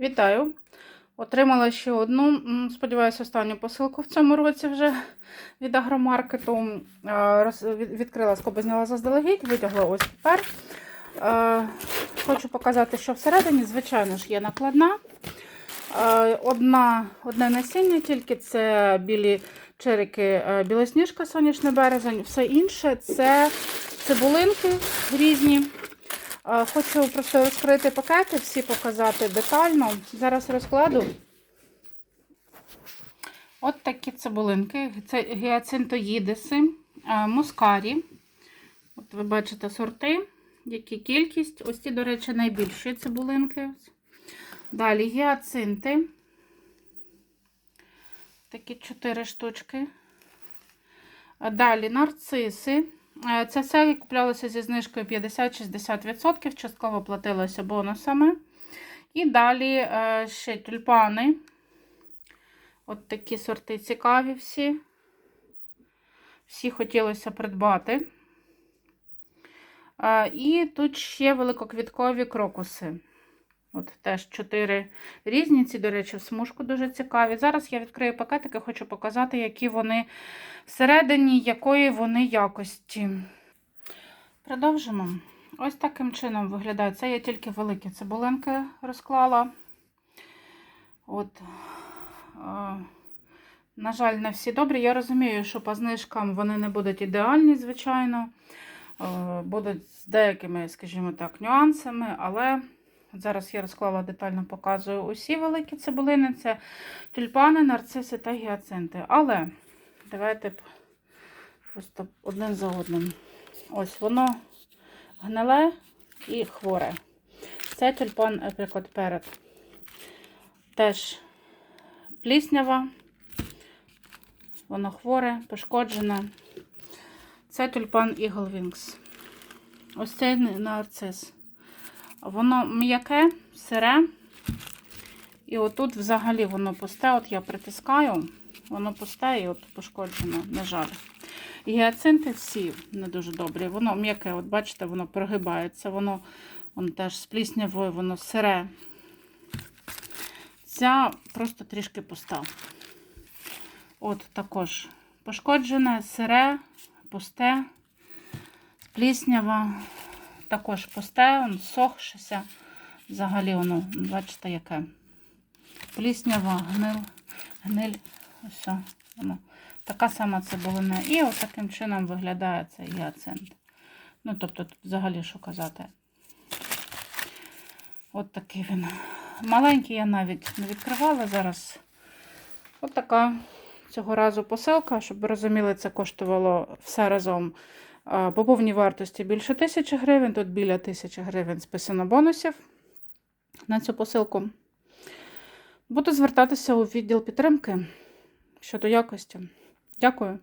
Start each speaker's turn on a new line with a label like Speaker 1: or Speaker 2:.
Speaker 1: Вітаю! Отримала ще одну, сподіваюся, останню посилку в цьому році вже від агромаркету. Відкрила скоби, зняла заздалегідь, витягла ось тепер. Хочу показати, що всередині, звичайно ж, є накладна. Одна, одне насіння, тільки це білі черики, е, білосніжка, сонячний березень. Все інше це цибулинки різні. Хочу просто розкрити пакети, всі показати детально. Зараз розкладу. От такі цибулинки. Це гіацинтоїдиси, мускарі. От ви бачите сорти, які кількість. Ось ці, до речі, найбільші цибулинки. Далі гіацинти. Такі 4 штучки. Далі нарциси. Е, Це все куплялося зі знижкою 50-60%, частково платилося бонусами. І далі е, ще тюльпани. От такі сорти цікаві всі. Всі хотілося придбати. Е, І тут ще великоквіткові крокуси. От теж чотири різні. Ці, до речі, в смужку дуже цікаві. Зараз я відкрию пакетики, хочу показати, які вони всередині, якої вони якості. Продовжимо. Ось таким чином виглядає. Це я тільки великі цибулинки розклала. От. е, На жаль, не всі добрі. Я розумію, що по знижкам вони не будуть ідеальні, звичайно. Е, Будуть з деякими, скажімо так, нюансами, але зараз я розклала детально показую усі великі цибулини. Це тюльпани, нарциси та гіацинти. Але давайте просто один за одним. Ось воно гниле і хворе. Це тюльпан наприклад, перед. Теж пліснява, воно хворе, пошкоджене. Це тюльпан Eagle Wings. Ось цей нарцис. Воно м'яке, сире. І отут взагалі воно пусте. От я притискаю, воно пусте і от пошкоджено, на жаль. Гіацинти всі не дуже добрі. Воно м'яке, от бачите, воно прогибається, воно, воно теж з пліснявою, воно сире. Ця просто трішки пуста. От також пошкоджене, сире, пусте, пліснява, також пусте, он сохшися. Взагалі воно, бачите, яке. Пліснява, гниль, гниль, ось воно. Така сама цибулина. І от таким чином виглядає цей гіацинт. Ну, тобто, взагалі що казати. От такий він. Маленький я навіть не відкривала зараз. От така цього разу посилка, щоб ви розуміли, це коштувало все разом по повній вартості більше тисячі гривень. Тут біля тисячі гривень списано бонусів на цю посилку. Буду звертатися у відділ підтримки щодо якості. Дякую.